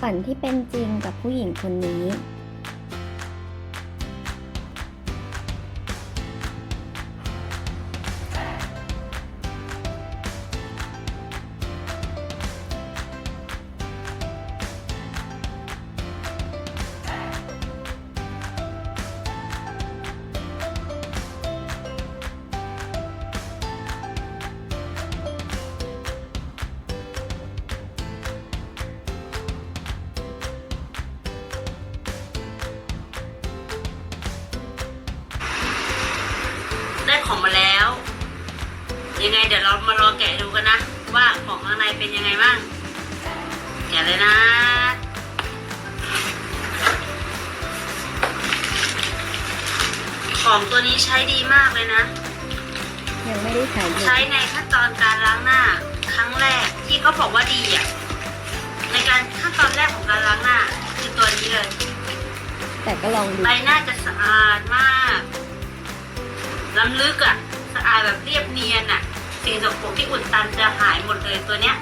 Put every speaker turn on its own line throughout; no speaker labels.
ฝันที่เป็นจริงกับผู้หญิงคนนี้
ของมาแล้ว ยังไงเดี๋ยวเรามารอแกะดูกันนะ ว่าของข้างในเป็นยังไงบ้างแกะเลยนะของตัวนี้ใช้ดีมากเลยนะ
ยังไม่ได้ใช้เลย
ใช้ในขั้นตอนการล้างหน้า ครั้งแรกที่เขาบอกว่าดีอะในการขั้นตอนแรกของการล้างหน้า คือตัวนี้เลย
แต่ก็ลองดู
ใบหน้าจะสะอาดมาก ล้ำลึกอะสะอาดแบบเรียบเนียนอะสิ่งสกปรกที่อุดตันจะหายหมดเลยตัวเนี้ย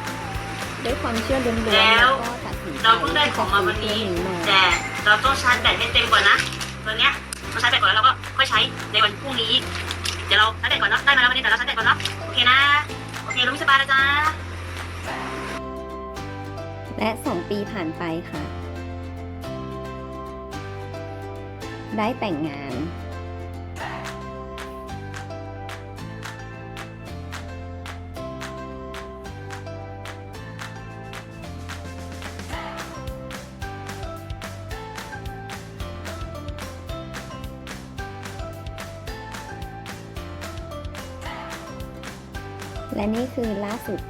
ด้วยความเชื่อล้วนๆ
แล้ว
ก็ตัดสินใจ
เราเพิ่งได้ของมาวันนี้
ที่จะซื้อเครื่องนี้มา
แต่เราต้องชาร์จแบตให้เต็มก่อนนะตัวเนี้ยเราชาร์จแบตก่อนแล้วเราก็ค่อยใช้ในวันพรุ่งนี้ เดี๋ยวเราชาร์จแบตก่อนเนาะได้มาแล้ววันนี้แต่เราชาร์จแบตก่อนเนาะโอเคนะโอเครู้มิสบายนะจ๊ะ
และสองปีผ่านไปค่ะ ได้แต่งงาน และนี่คือล่าสุด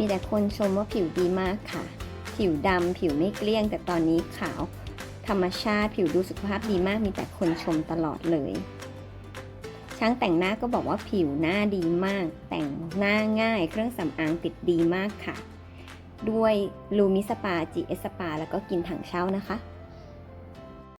มีแต่คนชมว่าผิวดีมากค่ะ ผิวดำผิวไม่เกลี้ยง แต่ตอนนี้ขาว ธรรมชาติผิวดูสุขภาพดีมากมีแต่คนชมตลอดเลย ช่างแต่งหน้าก็บอกว่าผิวหน้าดีมาก แต่งหน้าง่าย เครื่องสำอางติดดีมากค่ะ ด้วยลูมิสปาจีเอสปาแล้วก็กินถังเช่านะคะ